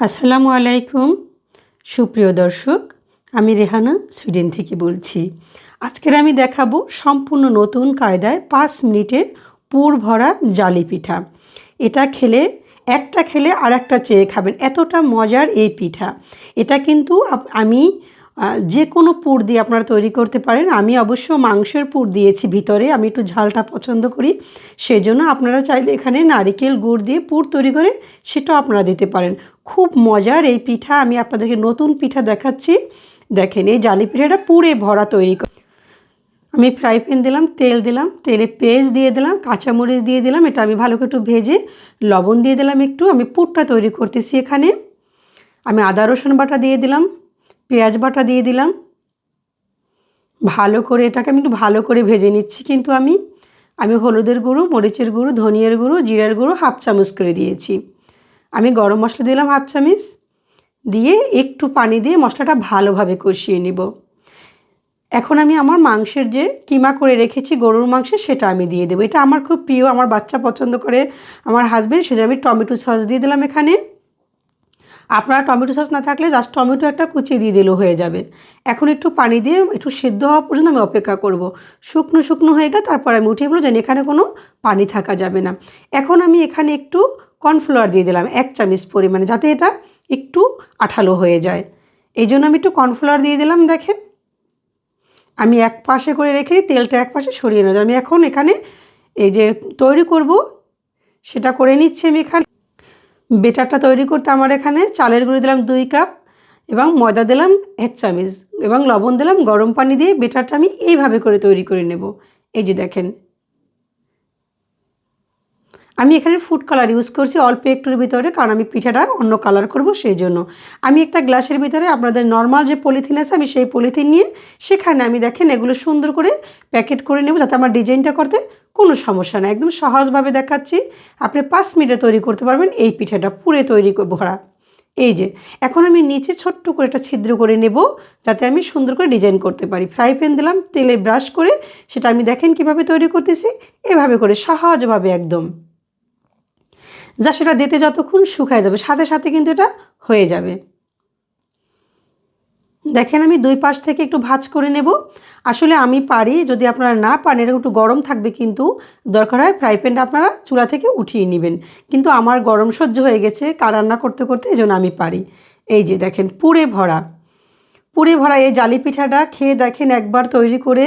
আসসালামু আলাইকুম। সুপ্রিয় দর্শক, আমি রেহানা সুইডেন থেকে বলছি। আজকের আমি দেখাবো সম্পূর্ণ নতুন কায়দায় পাঁচ মিনিটে পুর ভরা জালি পিঠা। এটা খেলে, একটা খেলে আর একটা চেয়ে খাবেন। এতটা মজার এই পিঠা। এটা কিন্তু আমি যে কোনো পুর দিয়ে আপনারা তৈরি করতে পারেন। আমি অবশ্য মাংসের পুর দিয়েছি ভিতরে, আমি একটু ঝালটা পছন্দ করি। সেই জন্য আপনারা চাইলে এখানে নারিকেল গুড় দিয়ে পুর তৈরি করে সেটাও আপনারা দিতে পারেন। খুব মজার এই পিঠা, আমি আপনাদেরকে নতুন পিঠা দেখাচ্ছি। দেখেন, এই জালি পিঠাটা পুরে ভরা তৈরি কর আমি ফ্রাই প্যান দিলাম, তেল দিলাম, তেলে পেঁয়াজ দিয়ে দিলাম, কাঁচামরিচ দিয়ে দিলাম, এটা আমি ভালো করে একটু ভেজে লবণ দিয়ে দিলাম একটু, আমি পুরটা তৈরি করতেছি এখানে। আমি আদা রসুন বাটা দিয়ে দিলাম পেঁয়াজ বাটা দিয়ে দিলাম। ভালো করে এটাকে আমি একটু ভালো করে ভেজে নিচ্ছি কিন্তু আমি। আমি হলুদের গুঁড়ো, মরিচের গুঁড়ো, ধনিয়ার গুঁড়ো, জিরার গুঁড়ো হাফ চামচ করে দিয়েছি। আমি গরম মশলা দিলাম হাফ চামচ। দিয়ে একটু পানি দিয়ে মশলাটা ভালোভাবে কষিয়ে নেব। এখন আমি আমার মাংসের যে কিমা করে রেখেছি গরুর মাংস সেটা আমি দিয়ে দেবো। এটা আমার খুব প্রিয়, আমার বাচ্চা পছন্দ করে, আমার হাজব্যান্ড সেটা আমি টমেটো সস দিয়ে দিলাম এখানে। আপনারা টমেটো সস না থাকলে জাস্ট টমেটো একটা কুচিয়ে দিয়ে দিলেও হয়ে যাবে। এখন একটু পানি দিয়ে একটু সিদ্ধ হওয়া পর্যন্ত আমি অপেক্ষা করব। শুকনো শুকনো হয়ে গেলে তারপর আমি উঠিয়ে বলব যেন এখানে কোনো পানি থাকা যাবে না। এখন আমি এখানে একটু কর্নফ্লাওয়ার দিয়ে দিলাম, এক চামচ পরিমাণে, যাতে এটা একটু আঠালো হয়ে যায়। এই জন্য আমি একটু কর্নফ্লাওয়ার দিয়ে দিলাম, দেখেন। আমি এক পাশে করে রেখে তেলটা এক পাশে সরিয়ে নেওয়া আমি এখন এখানে এই যে তৈরি করব, সেটা করে নিচ্ছি আমি এখানে। বেটারটা তৈরি করতে আমার এখানে চালের গুঁড়ি দিলাম দুই কাপ এবং ময়দা দিলাম এক চামচ এবং লবণ দিলাম গরম পানি দিয়ে বেটারটা আমি এইভাবে করে তৈরি করে নেব। এই যে দেখেন। আমি এখানে ফুড কালার ইউজ করছি অল্প একটুর ভিতরে কারণ আমি পিঠাটা অন্য কালার করব সেই জন্য আমি একটা গ্লাসের ভিতরে আপনাদের নর্মাল যে পলিথিন আছে আমি সেই পলিথিন নিয়ে সেখানে আমি দেখেন এগুলো সুন্দর করে প্যাকেট করে নেব যাতে আমার ডিজাইনটা করতে কোনো সমস্যা নেই। একদম সহজভাবে দেখাচ্ছি। আপনি পাঁচ মিনিটে তৈরি করতে পারবেন এই পিঠাটা পুরে তৈরি ভরা। এই যে, এখন আমি নিচে ছোট্ট করে একটা ছিদ্র করে নেব যাতে আমি সুন্দর করে ডিজাইন করতে পারি। ফ্রাই প্যান দিলাম, তেলে ব্রাশ করে সেটা আমি দেখেন কীভাবে তৈরি করতেছি। এভাবে করে সহজভাবে একদম। যা সেটা দিতে যতক্ষণ শুকায় যাবে, সাথে সাথে কিন্তু এটা হয়ে যাবে। দেখেন আমি দুই পাশ থেকে একটু ভাজ করে নেব। আসলে আমি পারি, যদি আপনারা না পারেন, এরকম একটু গরম থাকবে কিন্তু দরকার হয় ফ্রাই প্যানটা আপনারা চুলা থেকে উঠিয়ে নেবেন। কিন্তু আমার গরম সহ্য হয়ে গেছে কার রান্না করতে করতে, এই জন্য আমি পারি। এই যে দেখেন পুরে ভরা। পুরে ভরা এই জালি পিঠাটা খেয়ে দেখেন একবার তৈরি করে।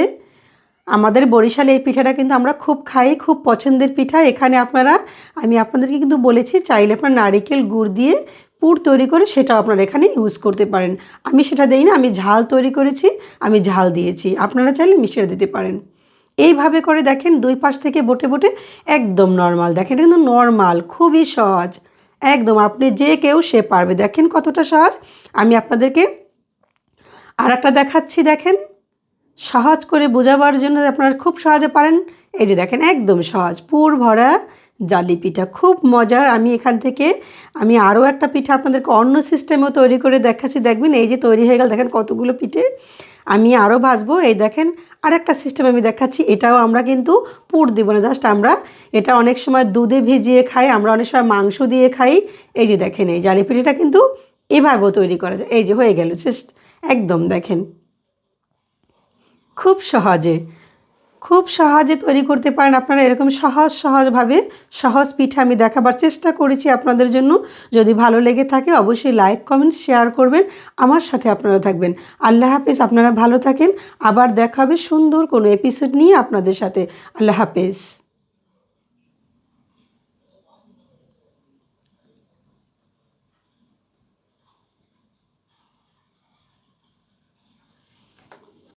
আমাদের বরিশালে এই পিঠাটা কিন্তু আমরা খুব খাই, খুব পছন্দের পিঠা। এখানে আপনারা, আমি আপনাদেরকে কিন্তু বলেছি, চাইলে আপনার নারিকেল গুড় দিয়ে পুর তৈরি করে সেটাও আপনারা এখানে ইউজ করতে পারেন। আমি সেটা দেই না, আমি ঝাল তৈরি করেছি, আমি ঝাল দিয়েছি। আপনারা চাইলে মিশিয়ে দিতে পারেন। এইভাবে করে দেখেন, দুই পাশ থেকে বটে বটে একদম নর্মাল দেখেন কিন্তু নর্মাল খুবই সহজ। একদম, আপনি যে কেউ, সে পারবে। দেখেন কতটা সহজ। আমি আপনাদেরকে আর একটা দেখাচ্ছি, দেখেন। সহজ করে বোঝাবার জন্য আপনারা খুব সহজে পারেন। এই যে দেখেন, একদম সহজ। পুর ভরা জালি পিঠা। খুব মজার। আমি এখান থেকে আমি আরও একটা পিঠা আপনাদেরকে অন্য সিস্টেমেও তৈরি করে দেখাচ্ছি। দেখবেন, এই যে তৈরি হয়ে গেল, দেখেন কতগুলো পিঠে। আমি আরও ভাজবো। এই দেখেন আর একটা সিস্টেম আমি দেখাচ্ছি। এটাও আমরা কিন্তু পুর দিব না। জাস্ট আমরা এটা অনেক সময় দুধে ভিজিয়ে খাই, আমরা অনেক সময় মাংস দিয়ে খাই। এই যে দেখেন, এই জালি পিঠাটা কিন্তু এভাবেও তৈরি করা যায়। এই যে হয়ে গেল। জাস্ট একদম দেখেন। খুব সহজে। খুব সহজে তৈরি করতে পারেন। আপনারা এরকম সহজ, সহজভাবে সহজ পিঠা আমি দেখাবার চেষ্টা করেছি আপনাদের জন্য। যদি ভালো লেগে থাকে অবশ্যই লাইক কমেন্ট শেয়ার করবেন। আমার সাথে আপনারা থাকবেন। আল্লাহ হাফেজ, আপনারা ভালো থাকেন। আবার দেখাবে সুন্দর কোনো এপিসোড নিয়ে আপনাদের সাথে। আল্লাহ হাফেজ।